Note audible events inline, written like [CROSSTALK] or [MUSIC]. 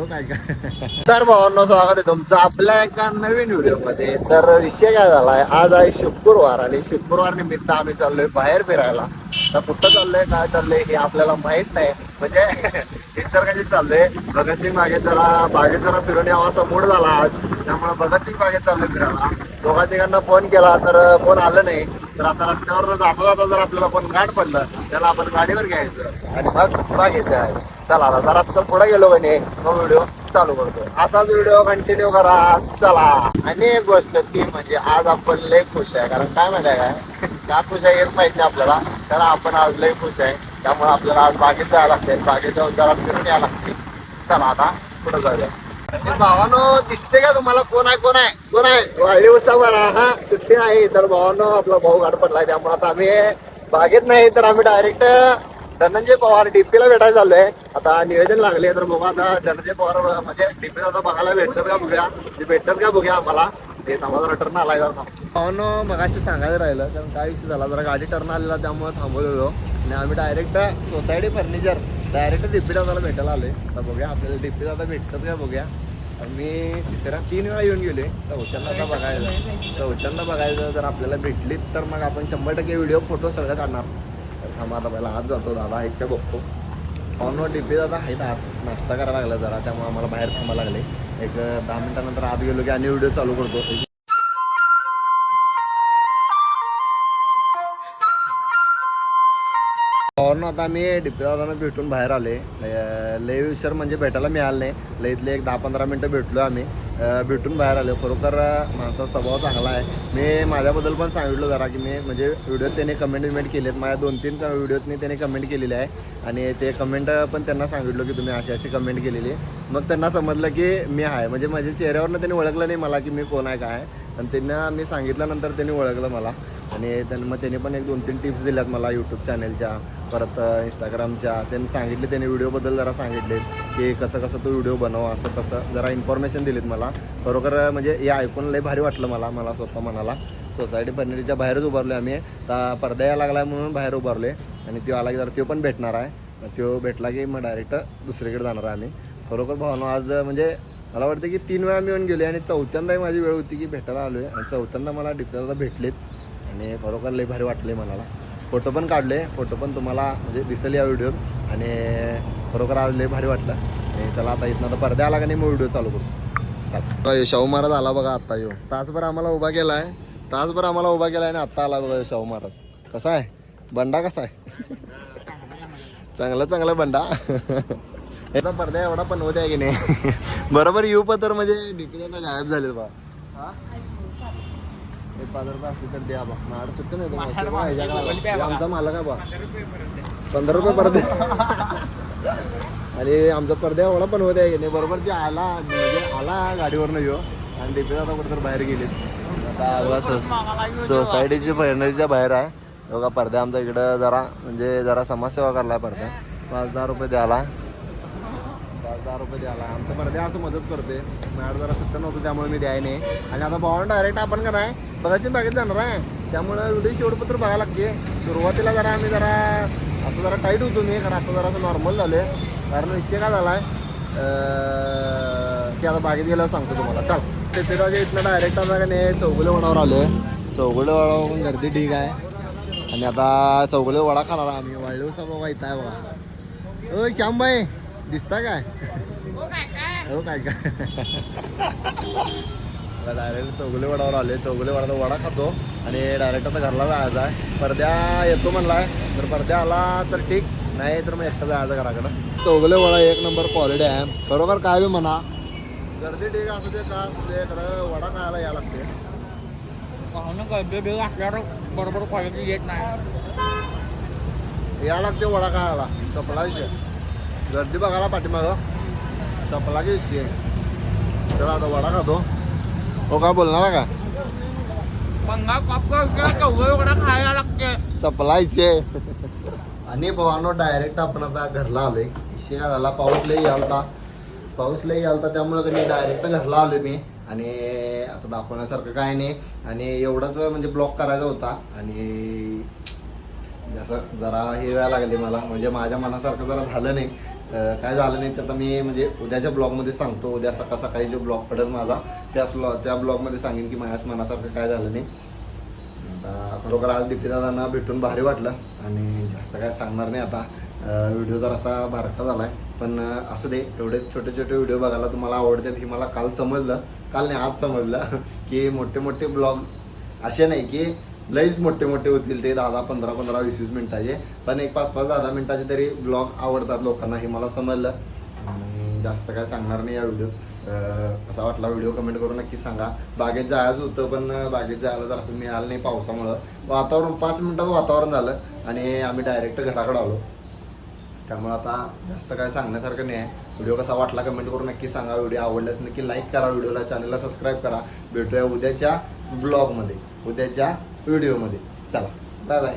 हो काय काय तर भावांना स्वागत आहे तुमचं आपल्या एका नवीन व्हिडिओमध्ये तर विषय काय झालाय आज आहे शुक्रवार आणि शुक्रवार निमित्त आम्ही चाललोय बाहेर फिरायला. तर कुठं चाललोय काय चाललंय हे आपल्याला माहीत नाही. म्हणजे निसर्गाची चाललंय. भगतसिंग बागेत जरा बागेत जरा फिरून यावा असा मूड झाला आज. त्यामुळे भगतसिंग बागेत चाललोय फिरायला. दोघा तिघांना फोन केला तर फोन आलं नाही. तर आता रस्त्यावर जाता जाता जर आपल्याला पण गाठ पडलं त्याला आपण गाडीवर घ्यायचं आणि मग मागायचं आहे. चला आता जरासं पुढे गेलो म्हणे मग व्हिडिओ चालू करतो. असाच व्हिडिओ कंटिन्यू करा. चला. आणि एक गोष्ट ती म्हणजे आज आपण लय खुश आहे. कारण काय माहिती आहे काय का खुश आहे हेच माहिती नाही आपल्याला. कारण आपण आज लय खुश आहे. त्यामुळे आपल्याला आज बागेत जायला लागते बागेत जाऊन जरा फिरून यायला लागते चला आता पुढे जाऊया. भावानो दिसते का तुम्हाला कोण आहे कोण आहे? कोण आहे? वाढदिवसा बरा हा सुट्टी नाही तर भावानो आपला भाऊ गाठ पडलाय त्यामुळे आता आम्ही बागेत नाही तर आम्ही डायरेक्ट धनंजय पवार डीपीला भेटायला चाललोय. आता नियोजन लागले तर बघू आता धनंजय पवार म्हणजे डीपीला आता बघायला भेटतात का बघूया? ते भेटतात का बघूया आम्हाला? ते थांबा टर्न आलाय जरा पाहून मगाशी सांगायचं राहिलं कारण काय विषय झाला जरा गाडी टर्न आलेला त्यामुळे थांबवलेलो. आणि आम्ही direct society furniture direct Dippy दादाला भेटायला आलोय. आता बघूया आपल्याला डिप्पी दादा भेटतात का बघूया. मी तिसऱ्या तीन वेळा येऊन गेलोय. चौथ्यांदा आता बघायचं. चौथ्यांदा बघायचं जर आपल्याला भेटलीत तर मग आपण शंभर टक्के व्हिडिओ फोटो सगळं काढणार. तर थांबा आता पहिला आत जातो. दादा आहेत का बघतो. ऑनवर डिप्पी दादा आहेत आत. नाश्ता करायला लागला जरा त्यामुळे आम्हाला बाहेर थांबायला लागले. एक दहा मिनिटानंतर आत गेलो की आणि व्हिडिओ चालू करतो. पॉवरनं आता मी डिपी भेटून बाहेर आले लय उशीर म्हणजे भेटायला मिळालं नाही. लईतले एक दहा पंधरा मिनटं भेटलो आम्ही. भेटून बाहेर आलो खरोखर माणसाचा स्वभाव चांगला आहे. मी माझ्याबद्दल पण सांगितलं जरा की मी म्हणजे व्हिडिओत त्याने कमेंट विमेंट केलेत. माझ्या दोन तीन व्हिडिओतनी त्याने कमेंट केलेली आहे. आणि ते कमेंट पण त्यांना सांगितलं की तुम्ही अशी अशी कमेंट केलेली आहे. मग त्यांना समजलं की मी आहे. म्हणजे माझ्या चेहऱ्यावरनं त्यांनी ओळखलं नाही मला की मी कोण आहे काय आहे. आणि त्यांना मी सांगितल्यानंतर त्यांनी ओळखलं मला. आणि त्यांना मग त्यांनी पण एक दोन तीन टिप्स दिल्यात मला यूट्यूब चॅनलच्या परत इंस्टाग्रामच्या त्यांनी सांगितले त्यांनी व्हिडिओबद्दल जरा सांगितले की कसं कसं तू व्हिडिओ बनव असं कसं जरा इन्फॉर्मेशन दिलीत मला. खरोखर म्हणजे हे ऐकून लय भारी वाटलं मला मला स्वतः मनाला. सोसायटी फर्निचरच्या बाहेरच उभारलो आम्ही. तर पडदा यायला लागला म्हणून बाहेर उभारले आणि तो आला की जरा तो पण भेटणार आहे. तो भेटला की मग डायरेक्ट दुसरीकडे जाणार आहे आम्ही. खरोखर भावनो आज म्हणजे मला वाटतं की तीन वेळा मी येऊन गेले आणि चौथ्यांदाही माझी वेळ होती की भेटायला आलो आहे आणि चौथ्यांदा मला डिप्लोदा भेटलेत. आणि खरोखर लई भारी वाटले मला फोटो पण काढले. फोटो पण तुम्हाला म्हणजे दिसेल या व्हिडिओत आणि खरोखर आज लय भारी वाटलं. आणि चला आता इथनं आता पडद्या आला का नाही मग व्हिडिओ चालू करू. चाल. शाहू महाराज आला बघा आत्ता येऊ तासभर आम्हाला उभा केला आहे तासभर आम्हाला उभा केला आहे आणि आत्ता आला बघा शाहू महाराज. कसा आहे? बंडा कसा आहे? चांगला चांगला बंडा. याचा पडदा एवढा पण होत्या आहे की नाही? बरोबर येऊ पत्र म्हणजे डीपी आता गायब झाले बा हा? एक पाच रुपये असले तर द्या बा. माझ्याकडे सुट्टी नाही तुम्हाला. शिवाय बा, ह्याच्याकडे बा. हे आमचा मालक आहे बा. पंधरा रुपये पडदे आणि आमचा पडद्या एवढा पण होत आहे की नाही बरोबर ते आला म्हणजे आला गाडीवरनं येऊ आणि डीपी आता कुठेतरी बाहेर गेले. आता बघा सोस सोसायटीची फर्नरीच्या बाहेर आहे. बघा पडद्या आमच्या इकडं जरा म्हणजे जरा समाजसेवा करलाय पडद्या पाच दहा रुपये द्याला पाच दहा रुपये द्यायला. आमचं पडद्या असं मदत करते. मॅड जरा सुट्ट नव्हतं त्यामुळे मी द्याय नाही. आणि आता भावानं डायरेक्ट आपण का नाही बघायची बागेत जाणार आहे. त्यामुळं व्हिडिओ शेवटपत्र बघायला लागते. सुरुवातीला जरा आम्ही जरा असं जरा टाईट होतो मी. कारण आता जरा असं नॉर्मल झालं आहे कारण विषय काय झाला आहे ते आता बागेत गेल्यावर सांगतो तुम्हाला. चाल. ते पिराच्या इथनं डायरेक्ट आता का नाही चौगुले वडावर आलो चौगुले वडावरून गर्दी ठीक आहे. आणि आता चौगुले वडा खाणार आम्ही. वाळूसा बघा इथं आहे बघा ओ श्यामबाई. दिसता काय? हो काय काय? डायरेक्ट चौगुले वडावर आले चौगुले वडाचा वडा खातो आणि डायरेक्ट आता घरला जायचा आहे. परद्या येतो म्हणलाय. तर परद्या आला तर ठीक. नाही तर मग एकटा जायचं घराकडं. चौगुले वडा एक नंबर क्वालिटी आहे. बरोबर काय बी म्हणा. गर्दी ठीक असू दे का असू दे खरं वडा खायला यायला लागते पाहुणं गर्दी बिल असल्यावर बरोबर क्वालिटी येत नाही. यायला लागते वडा खायला. विषय. गर्दी बघायला पाठीमागं. चपला की विषय चला आता वडा खातो. हो काय बोलणार का? खायला लागते. सप्लायचे आणि भावानो डायरेक्ट आपण आता घरला आलोय. विषय काय झाला पाऊस लई आलता. पाऊस लई आलता त्यामुळे कधी डायरेक्ट घरला आलोय मी. आणि आता दाखवण्यासारखं काय नाही. आणि एवढंच म्हणजे ब्लॉक करायचा होता. आणि म्हणजे जसं जरा हे व्हायला लागले मला. म्हणजे माझ्या मनासारखं जरा झालं नाही. काय झालं नाही तर मी म्हणजे उद्याच्या ब्लॉगमध्ये सांगतो. उद्या सकाळ सकाळी जो ब्लॉग पडेल माझा त्या ब्लॉग त्या ब्लॉगमध्ये सांगेन की माझ्याच मनासारखं काय झालं नाही. खरोखर आज दीप्ती दादांना भेटून भारी वाटलं आणि जास्त काय सांगणार नाही आता. व्हिडिओ जर असा बारखा झाला आहे पण असू दे एवढे छोटे छोटे व्हिडिओ बघायला तुम्हाला आवडतात हे मला काल समजलं. काल नाही आज समजलं [LAUGHS] की मोठे मोठे ब्लॉग असे नाही की लईच मोठे मोठे होतील ते दहा दहा पंधरा पंधरा वीस वीस मिनिटाचे. पण एक पाच पाच दहा दहा मिनिटाचे तरी ब्लॉग आवडतात लोकांना हे मला समजलं. आणि जास्त काय सांगणार नाही या व्हिडिओ असा वाटला व्हिडिओ कमेंट करून नक्की सांगा. बागेत जायचं होतं पण बागेत जायला तर असं मिळालं नाही पावसामुळं. वातावरण पाच मिनिटात वातावरण झालं आणि आम्ही डायरेक्ट घराकडे आलो. त्यामुळे आता जास्त काय सांगण्यासारखं नाही आहे. व्हिडिओ कसा वाटला कमेंट करून नक्की सांगा. व्हिडिओ आवडल्यास नक्की लाईक करा. व्हिडिओला चॅनलला सबस्क्राईब करा. भेटूया उद्याच्या ब्लॉगमध्ये उद्याच्या व्हिडिओमध्ये चला बाय बाय